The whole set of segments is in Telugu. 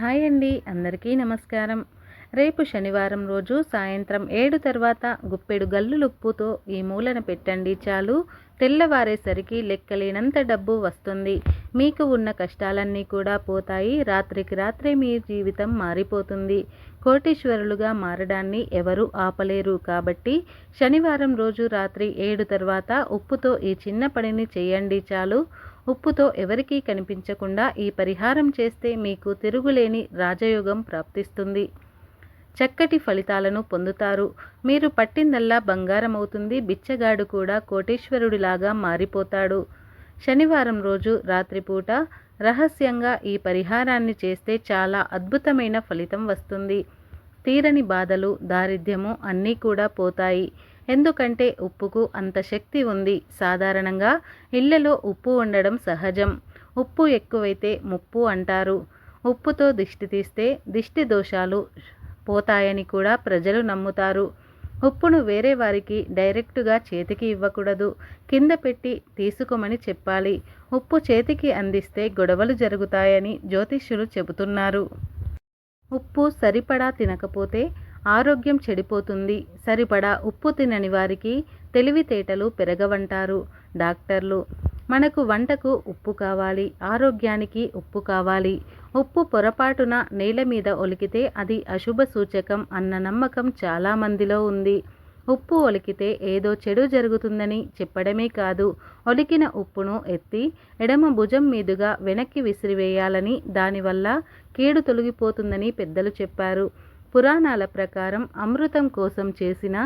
హాయ్ అండి అందరికీ నమస్కారం. రేపు శనివారం రోజు సాయంత్రం ఏడు తర్వాత గుప్పెడు గల్లులుప్పుతో ఈ మూలన పెట్టండి చాలు. తెల్లవారేసరికి లెక్కలేనంత డబ్బు వస్తుంది. మీకు ఉన్న కష్టాలన్నీ కూడా పోతాయి. రాత్రికి రాత్రే మీ జీవితం మారిపోతుంది. కోటీశ్వరులుగా మారడాన్ని ఎవరు ఆపలేరు కాబట్టి శనివారం రోజు రాత్రి ఏడు తర్వాత ఉప్పుతో ఈ చిన్న పనిని చేయండి చాలు. ఉప్పుతో ఎవరికీ కనిపించకుండా ఈ పరిహారం చేస్తే మీకు తిరుగులేని రాజయోగం ప్రాప్తిస్తుంది. చక్కటి ఫలితాలను పొందుతారు. మీరు పట్టిందల్లా బంగారం అవుతుంది బిచ్చగాడు కూడా కోటేశ్వరుడిలాగా మారిపోతాడు. శనివారం రోజు రాత్రిపూట రహస్యంగా ఈ పరిహారాన్ని చేస్తే చాలా అద్భుతమైన ఫలితం వస్తుంది. తీరని బాధలు దారిద్ర్యము అన్నీ కూడా పోతాయి. ఎందుకంటే ఉప్పుకు అంత శక్తి ఉంది. సాధారణంగా ఇళ్ళలో ఉప్పు ఉండడం సహజం. ఉప్పు ఎక్కువైతే ముప్పు అంటారు. ఉప్పుతో దిష్టి తీస్తే దిష్టి దోషాలు పోతాయని కూడా ప్రజలు నమ్ముతారు. ఉప్పును వేరే వారికి డైరెక్టుగా చేతికి ఇవ్వకూడదు. కింద పెట్టి తీసుకోమని చెప్పాలి. ఉప్పు చేతికి అందిస్తే గొడవలు జరుగుతాయని జ్యోతిష్యులు చెబుతున్నారు. ఉప్పు సరిపడా తినకపోతే ఆరోగ్యం చెడిపోతుంది సరిపడా ఉప్పు తినని వారికి తెలివితేటలు పెరగవంటారు డాక్టర్లు. మనకు వంటకు ఉప్పు కావాలి ఆరోగ్యానికి ఉప్పు కావాలి. ఉప్పు పొరపాటున నేల మీద ఒలికితే అది అశుభ సూచకం అన్న నమ్మకం చాలామందిలో ఉంది. ఉప్పు ఒలికితే ఏదో చెడు జరుగుతుందని చెప్పడమే కాదు ఒలికిన ఉప్పును ఎత్తి ఎడమ భుజం మీదుగా వెనక్కి విసిరివేయాలని దానివల్ల కీడు తొలగిపోతుందని పెద్దలు చెప్పారు. పురాణాల ప్రకారం అమృతం కోసం చేసిన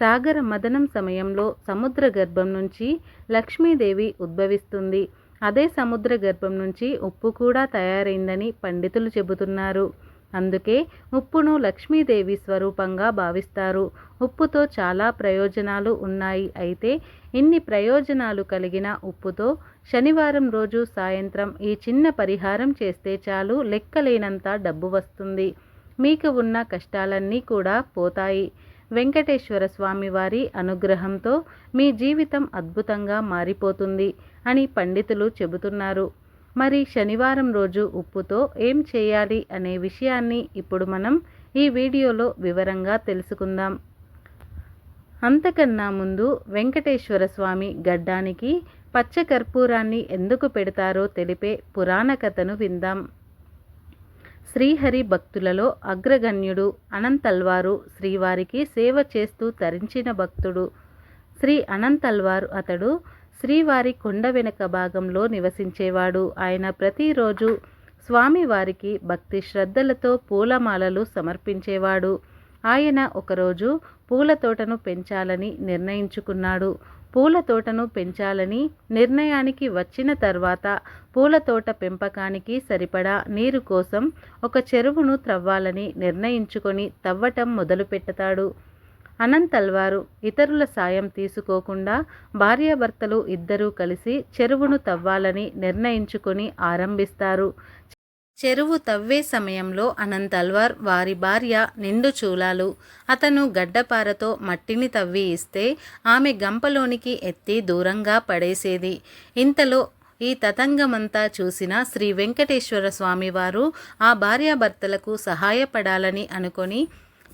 సాగర మదనం సమయంలో సముద్ర గర్భం నుంచి లక్ష్మీదేవి ఉద్భవిస్తుంది. అదే సముద్ర గర్భం నుంచి ఉప్పు కూడా తయారైందని పండితులు చెబుతున్నారు. అందుకే ఉప్పును లక్ష్మీదేవి స్వరూపంగా భావిస్తారు. ఉప్పుతో చాలా ప్రయోజనాలు ఉన్నాయి. అయితే ఇన్ని ప్రయోజనాలు కలిగిన ఉప్పుతో శనివారం రోజు సాయంత్రం ఈ చిన్న పరిహారం చేస్తే చాలు లెక్కలేనంత డబ్బు వస్తుంది. మీకు ఉన్న కష్టాలన్నీ కూడా పోతాయి. వెంకటేశ్వర స్వామి వారి అనుగ్రహంతో మీ జీవితం అద్భుతంగా మారిపోతుంది అని పండితులు చెబుతున్నారు. మరి శనివారం రోజు ఉప్పుతో ఏం చేయాలి అనే విషయాన్ని ఇప్పుడు మనం ఈ వీడియోలో వివరంగా తెలుసుకుందాం. అంతకన్నా ముందు వెంకటేశ్వర స్వామి గడ్డానికి పచ్చకర్పూరాన్ని ఎందుకు పెడతారో తెలిపే పురాణ కథను విందాం. శ్రీహరి భక్తులలో అగ్రగణ్యుడు అనంతల్వారు శ్రీవారికి సేవ చేస్తూ తరించిన భక్తుడు. శ్రీ అనంతల్వారు అతడు శ్రీవారి కొండ వెనుక భాగంలో నివసించేవాడు. ఆయన ప్రతిరోజు స్వామివారికి భక్తి శ్రద్ధలతో పూలమాలలు సమర్పించేవాడు. ఆయన ఒకరోజు పూల తోటను పెంచాలని నిర్ణయించుకున్నాడు. పూల తోటను పెంచాలని నిర్ణయానికి వచ్చిన తర్వాత పూల తోట పెంపకానికి సరిపడా నీరు కోసం ఒక చెరువును త్రవ్వాలని నిర్ణయించుకొని తవ్వటం మొదలుపెట్టతాడు అనంతల్వారు ఇతరుల సాయం తీసుకోకుండా భార్యాభర్తలు ఇద్దరూ కలిసి చెరువును తవ్వాలని నిర్ణయించుకొని ఆరంభిస్తారు. చెరువు తవ్వే సమయంలో అనంత్ అల్వార్ వారి భార్య నిండు చూలాలు. అతను గడ్డపారతో మట్టిని తవ్వి ఇస్తే ఆమె గంపలోనికి ఎత్తి దూరంగా పడేసేది. ఇంతలో ఈ తతంగమంతా చూసిన శ్రీ వెంకటేశ్వర స్వామివారు ఆ భార్యాభర్తలకు సహాయపడాలని అనుకొని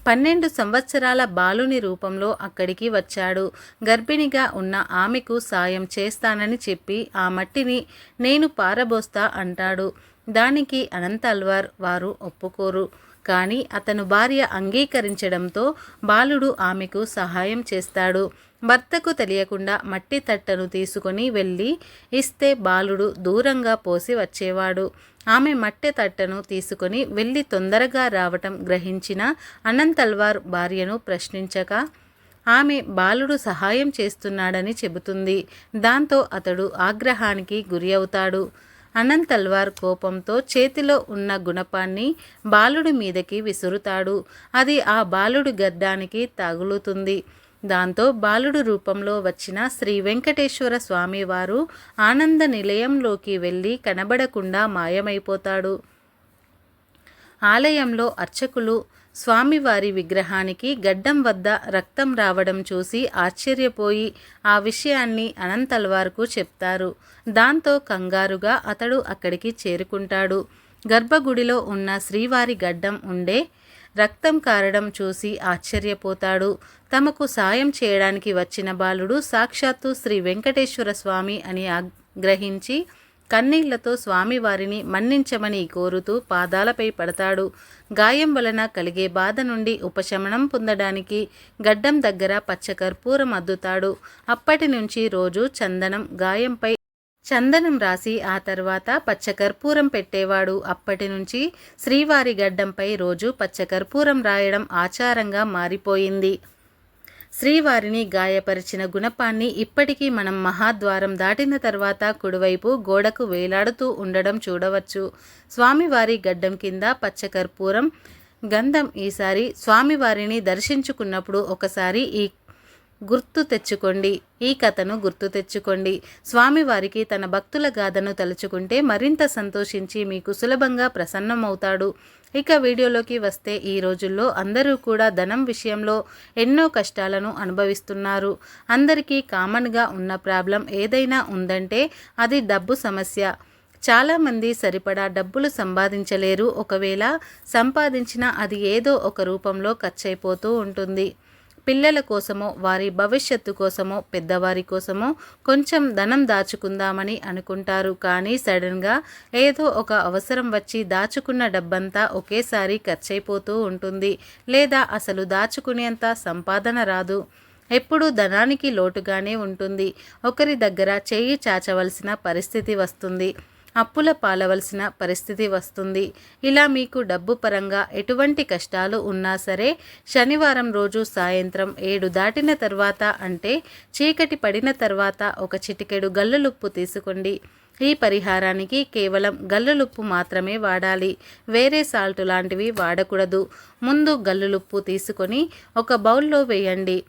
పన్నెండు సంవత్సరాల బాలుని రూపంలో అక్కడికి వచ్చాడు. గర్భిణిగా ఉన్న ఆమెకు సాయం చేస్తానని చెప్పి ఆ మట్టిని నేను పారబోస్తా అంటాడు. దానికి అనంత అల్వార్ వారు ఒప్పుకోరు. కానీ అతను భార్య అంగీకరించడంతో బాలుడు ఆమెకు సహాయం చేస్తాడు. భర్తకు తెలియకుండా మట్టి తట్టను తీసుకొని వెళ్ళి ఇస్తే బాలుడు దూరంగా పోసి వచ్చేవాడు. ఆమె మట్టి తట్టను తీసుకొని వెళ్ళి తొందరగా రావటం గ్రహించిన అనంతల్వార్ భార్యను ప్రశ్నించక ఆమె బాలుడు సహాయం చేస్తున్నాడని చెబుతుంది. దాంతో అతడు ఆగ్రహానికి గురి అవుతాడు. అనంత్ తల్వార్ కోపంతో చేతిలో ఉన్న గుణపాన్ని బాలుడి మీదకి విసురుతాడు. అది ఆ బాలుడి గడ్డానికి తగులుతుంది. దాంతో బాలుడు రూపంలో వచ్చిన శ్రీ వెంకటేశ్వర స్వామివారు ఆనంద నిలయంలోకి వెళ్ళి కనబడకుండా మాయమైపోతాడు. ఆలయంలో అర్చకులు స్వామివారి విగ్రహానికి గడ్డం వద్ద రక్తం రావడం చూసి ఆశ్చర్యపోయి ఆ విషయాన్ని అనంతల్వార్కు చెప్తారు. దాంతో కంగారుగా అతడు అక్కడికి చేరుకుంటాడు. గర్భగుడిలో ఉన్న శ్రీవారి గడ్డం ఉండే రక్తం కారడం చూసి ఆశ్చర్యపోతాడు. తమకు సాయం చేయడానికి వచ్చిన బాలుడు సాక్షాత్తు శ్రీ వెంకటేశ్వర స్వామి అని ఆగ్రహించి కన్నీళ్ళతో స్వామివారిని మన్నించమని కోరుతూ పాదాలపై పడతాడు. గాయం వలన కలిగే బాధ నుండి ఉపశమనం పొందడానికి గడ్డం దగ్గర పచ్చకర్పూరం అద్దుతాడు. అప్పటి నుంచి రోజు చందనం గాయంపై చందనం రాసి ఆ తర్వాత పచ్చకర్పూరం పెట్టేవాడు. అప్పటి నుంచి శ్రీవారి గడ్డంపై రోజు పచ్చకర్పూరం రాయడం ఆచారంగా మారిపోయింది. శ్రీవారిని గాయపరిచిన గుణపాన్ని ఇప్పటికీ మనం మహాద్వారం దాటిన తర్వాత కుడివైపు గోడకు వేలాడుతూ ఉండడం చూడవచ్చు. స్వామివారి గడ్డం కింద పచ్చకర్పూరం గంధం ఈసారి స్వామివారిని దర్శించుకున్నప్పుడు ఒకసారి ఈ గుర్తు తెచ్చుకోండి. ఈ కథను గుర్తు తెచ్చుకోండి. స్వామివారికి తన భక్తుల గాథను తలుచుకుంటే మరింత సంతోషించి మీకు సులభంగా ప్రసన్నమవుతాడు. ఇక వీడియోలోకి వస్తే ఈ రోజుల్లో అందరూ కూడా ధనం విషయంలో ఎన్నో కష్టాలను అనుభవిస్తున్నారు. అందరికీ కామన్గా ఉన్న ప్రాబ్లం ఏదైనా ఉందంటే అది డబ్బు సమస్య. చాలామంది సరిపడా డబ్బులు సంపాదించలేరు. ఒకవేళ సంపాదించినా అది ఏదో ఒక రూపంలో ఖర్చయిపోతూ ఉంటుంది. పిల్లల కోసమో వారి భవిష్యత్తు కోసమో పెద్దవారి కోసమో కొంచెం ధనం దాచుకుందామని అనుకుంటారు. కానీ సడన్గా ఏదో ఒక అవసరం వచ్చి దాచుకున్న డబ్బంతా ఒకేసారి ఖర్చయిపోతూ ఉంటుంది. లేదా అసలు దాచుకునేంత సంపాదన రాదు. ఎప్పుడూ ధనానికి లోటుగానే ఉంటుంది. ఒకరి దగ్గర చేయి చాచవలసిన పరిస్థితి వస్తుంది. అప్పుల పాలవలసిన పరిస్థితి వస్తుంది. ఇలా మీకు డబ్బు పరంగా ఎటువంటి కష్టాలు ఉన్నా సరే శనివారం రోజు సాయంత్రం ఏడు దాటిన తర్వాత అంటే చీకటి పడిన తర్వాత ఒక చిటికెడు గల్లులుప్పు తీసుకోండి. ఈ పరిహారానికి కేవలం గల్లులుప్పు మాత్రమే వాడాలి. వేరే సాల్ట్ లాంటివి వాడకూడదు. ముందు గల్లులుప్పు తీసుకొని ఒక బౌల్లో వేయండి.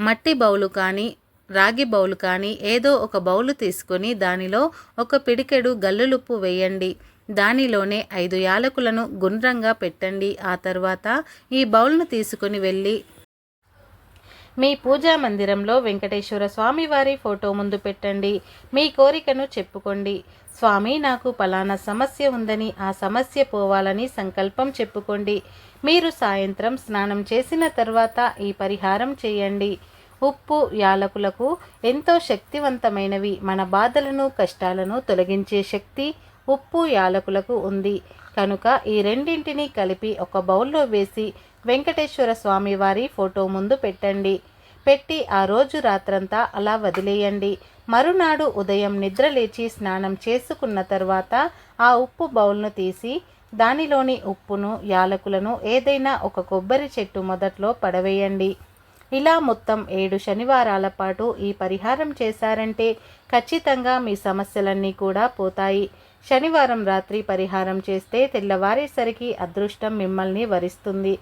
మట్టి బౌలు కానీ రాగి బౌల్ కానీ ఏదో ఒక బౌలు తీసుకొని దానిలో ఒక పిడికెడు గల్లులుప్పు వేయండి. దానిలోనే ఐదు యాలకులను గుండ్రంగా పెట్టండి. ఆ తర్వాత ఈ బౌల్ను తీసుకొని వెళ్ళి మీ పూజా మందిరంలో వెంకటేశ్వర స్వామివారి ఫోటో ముందు పెట్టండి. మీ కోరికను చెప్పుకోండి. స్వామి నాకు పలానా సమస్య ఉందని ఆ సమస్య పోవాలని సంకల్పం చెప్పుకోండి. మీరు సాయంత్రం స్నానం చేసిన తర్వాత ఈ పరిహారం చేయండి. ఉప్పు యాలకులకు ఎంతో శక్తివంతమైనవి. మన బాధలను కష్టాలను తొలగించే శక్తి ఉప్పు యాలకులకు ఉంది. కనుక ఈ రెండింటిని కలిపి ఒక బౌల్లో వేసి వెంకటేశ్వర స్వామి వారి ఫోటో ముందు పెట్టండి. పెట్టి ఆ రోజు రాత్రంతా అలా వదిలేయండి. మరునాడు ఉదయం నిద్రలేచి స్నానం చేసుకున్న తర్వాత ఆ ఉప్పు బౌల్ను తీసి దానిలోని ఉప్పును యాలకులను ఏదైనా ఒక కొబ్బరి చెట్టు మొదట్లో పడవేయండి. ఇలా మొత్తం ఏడు శనివారాల పాటు ఈ పరిహారం చేశారంటే ఖచ్చితంగా మీ సమస్యలన్నీ కూడా పోతాయి. శనివారం రాత్రి పరిహారం చేస్తే తెల్లవారేసరికి అదృష్టం మిమ్మల్ని వరిస్తుంది.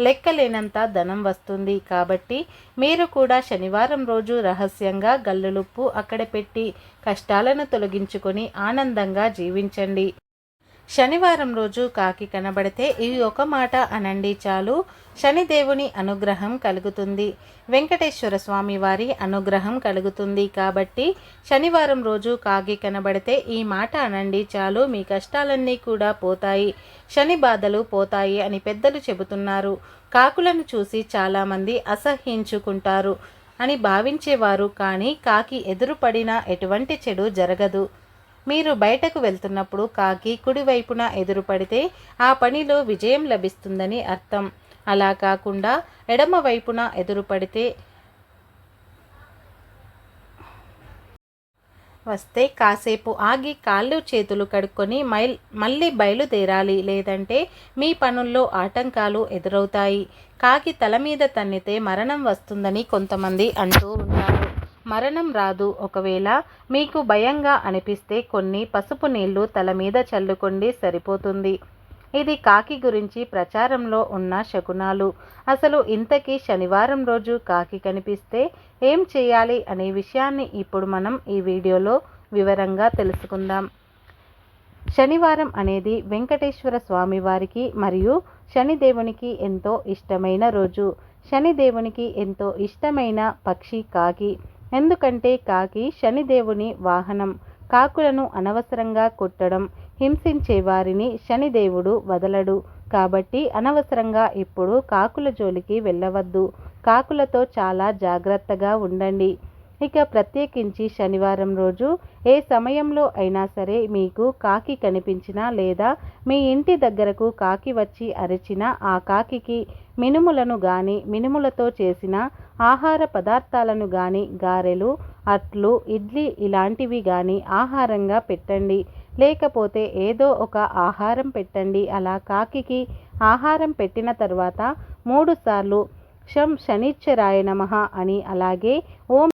లెక్కలేనంత ధనం వస్తుంది కాబట్టి మీరు కూడా శనివారం రోజు రహస్యంగా గల్లులుప్పు అక్కడ పెట్టి కష్టాలను తొలగించుకొని ఆనందంగా జీవించండి. శనివారం రోజు కాకి కనబడితే ఈ ఒక మాట అనండి చాలు. శనిదేవుని అనుగ్రహం కలుగుతుంది. వెంకటేశ్వర స్వామి వారి అనుగ్రహం కలుగుతుంది కాబట్టి శనివారం రోజు కాకి కనబడితే ఈ మాట అనండి చాలు. మీ కష్టాలన్నీ కూడా పోతాయి. శని బాధలు పోతాయి అని పెద్దలు చెబుతున్నారు. కాకులను చూసి చాలామంది అసహ్యించుకుంటారు అని భావించేవారు కానీ కాకి ఎదురుపడినా ఎటువంటి చెడు జరగదు. మీరు బయటకు వెళ్తున్నప్పుడు కాకి కుడివైపున ఎదురుపడితే ఆ పనిలో విజయం లభిస్తుందని అర్థం. అలా కాకుండా ఎడమ వైపున ఎదురుపడితే వస్తే కాసేపు ఆగి కాళ్ళు చేతులు కడుక్కొని మైల్ మళ్ళీ బయలుదేరాలి. లేదంటే మీ పనుల్లో ఆటంకాలు ఎదురవుతాయి. కాకి తల మీద తన్నితే మరణం వస్తుందని కొంతమంది అంటూ ఉంటారు. మరణం రాదు. ఒకవేళ మీకు భయంగా అనిపిస్తే కొన్ని పసుపు నీళ్ళు తల మీద చల్లుకోండి సరిపోతుంది. ఇది కాకి గురించి ప్రచారంలో ఉన్న శకునాలు. అసలు ఇంతకీ శనివారం రోజు కాకి కనిపిస్తే ఏం చేయాలి అనే విషయాన్ని ఇప్పుడు మనం ఈ వీడియోలో వివరంగా తెలుసుకుందాం. శనివారం అనేది వెంకటేశ్వర స్వామి వారికి మరియు శనిదేవునికి ఎంతో ఇష్టమైన రోజు. శనిదేవునికి ఎంతో ఇష్టమైన పక్షి కాకి. ఎందుకంటే కాకి శనిదేవుని వాహనం కాకులను అనవసరంగా కొట్టడం హింసించే వారిని శనిదేవుడు వదలడు. కాబట్టి అనవసరంగా ఇప్పుడు కాకుల జోలికి వెళ్ళవద్దు. కాకులతో చాలా జాగ్రత్తగా ఉండండి. ఇక ప్రత్యేకించి శనివారం రోజు ఏ సమయంలో అయినా సరే మీకు కాకి కనిపించినా లేదా మీ ఇంటి దగ్గరకు కాకి వచ్చి అరిచిన ఆ కాకికి మినుములను గాని మినుములతో చేసిన ఆహార పదార్థాలను గాని గారెలు అట్లు ఇడ్లీ ఇలాంటివి గాని ఆహారంగా పెట్టండి. లేకపోతే ఏదో ఒక ఆహారం పెట్టండి. అలా కాకికి ఆహారం పెట్టిన తర్వాత మూడుసార్లు శం శనిచ్చరాయ నమ అని అలాగే ఓం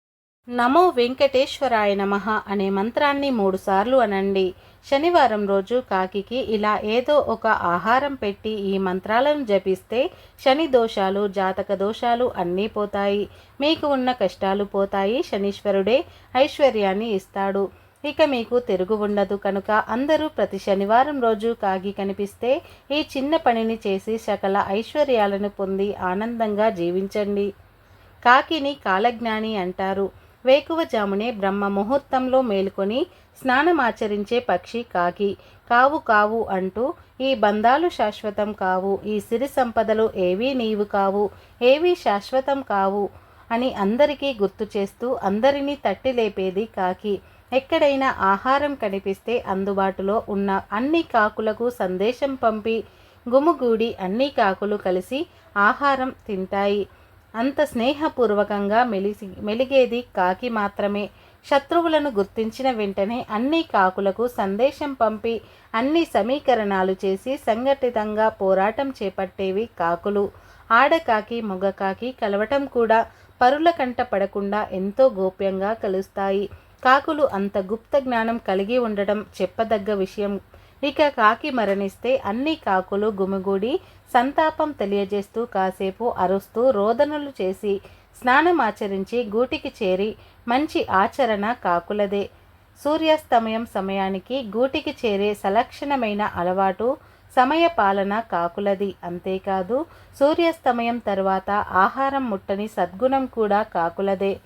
నమో వెంకటేశ్వరాయ నమ అనే మంత్రాన్ని మూడుసార్లు అనండి. శనివారం రోజు కాకికి ఇలా ఏదో ఒక ఆహారం పెట్టి ఈ మంత్రాలను జపిస్తే శని దోషాలు జాతక దోషాలు అన్నీ పోతాయి. మీకు ఉన్న కష్టాలు పోతాయి. శనీశ్వరుడే ఐశ్వర్యాన్ని ఇస్తాడు. ఇక మీకు తిరుగు ఉండదు కనుక అందరూ ప్రతి శనివారం రోజు కాగి కనిపిస్తే ఈ చిన్న పనిని చేసి సకల ఐశ్వర్యాలను పొంది ఆనందంగా జీవించండి. కాకిని కాలజ్ఞాని అంటారు. వేకువజామునే బ్రహ్మ ముహూర్తంలో మేలుకొని స్నానమాచరించే పక్షి కాకి. కావు కావు అంటూ ఈ బంధాలు శాశ్వతం కావు. ఈ సిరి సంపదలు ఏవీ నీవు కావు. ఏవీ శాశ్వతం కావు అని అందరికీ గుర్తు చేస్తూ అందరినీ తట్టి లేపేది కాకి. ఎక్కడైనా ఆహారం కనిపిస్తే అందుబాటులో ఉన్న అన్ని కాకులకు సందేశం పంపి గుమిగూడి అన్ని కాకులు కలిసి ఆహారం తింటాయి. అంత స్నేహపూర్వకంగా మెలిసి మెలిగేది కాకి మాత్రమే. శత్రువులను గుర్తించిన వెంటనే అన్ని కాకులకు సందేశం పంపి అన్ని సమీకరణాలు చేసి సంఘటితంగా పోరాటం చేపట్టేవి కాకులు. ఆడకాకి మొగకాకి కలవటం కూడా పరుల కంట పడకుండా ఎంతో గోప్యంగా కలుస్తాయి. కాకులు అంత గుప్త జ్ఞానం కలిగి ఉండటం చెప్పదగ్గ విషయం. ఇక కాకి మరణిస్తే అన్ని కాకులు గుమిగూడి సంతాపం తెలియజేస్తూ కాసేపు అరుస్తూ రోదనలు చేసి స్నానమాచరించి గూటికి చేరి మంచి ఆచరణ కాకులదే. సూర్యాస్తమయం సమయానికి గూటికి చేరే సలక్షణమైన అలవాటు సమయ పాలన కాకులది. అంతేకాదు సూర్యాస్తమయం తర్వాత ఆహారం ముట్టని సద్గుణం కూడా కాకులదే.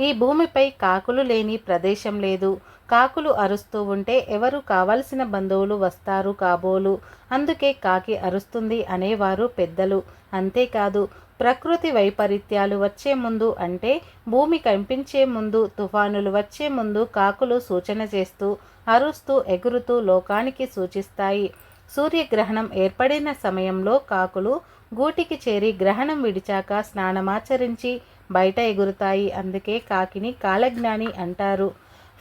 ఈ భూమిపై కాకులు లేని ప్రదేశం లేదు. కాకులు అరుస్తూ ఉంటే ఎవరు కావలసిన బంధువులు వస్తారు కాబోలు? అందుకే కాకి అరుస్తుంది అనేవారు పెద్దలు. అంతేకాదు ప్రకృతి వైపరీత్యాలు వచ్చే ముందు అంటే భూమి కంపించే ముందు తుఫానులు వచ్చే ముందు కాకులు సూచన చేస్తూ అరుస్తూ ఎగురుతూ లోకానికి సూచిస్తాయి. సూర్యగ్రహణం ఏర్పడిన సమయంలో కాకులు గూటికి చేరి గ్రహణం విడిచాక స్నానమాచరించి బయట ఎగురుతాయి. అందుకే కాకిని కాలజ్ఞాని అంటారు.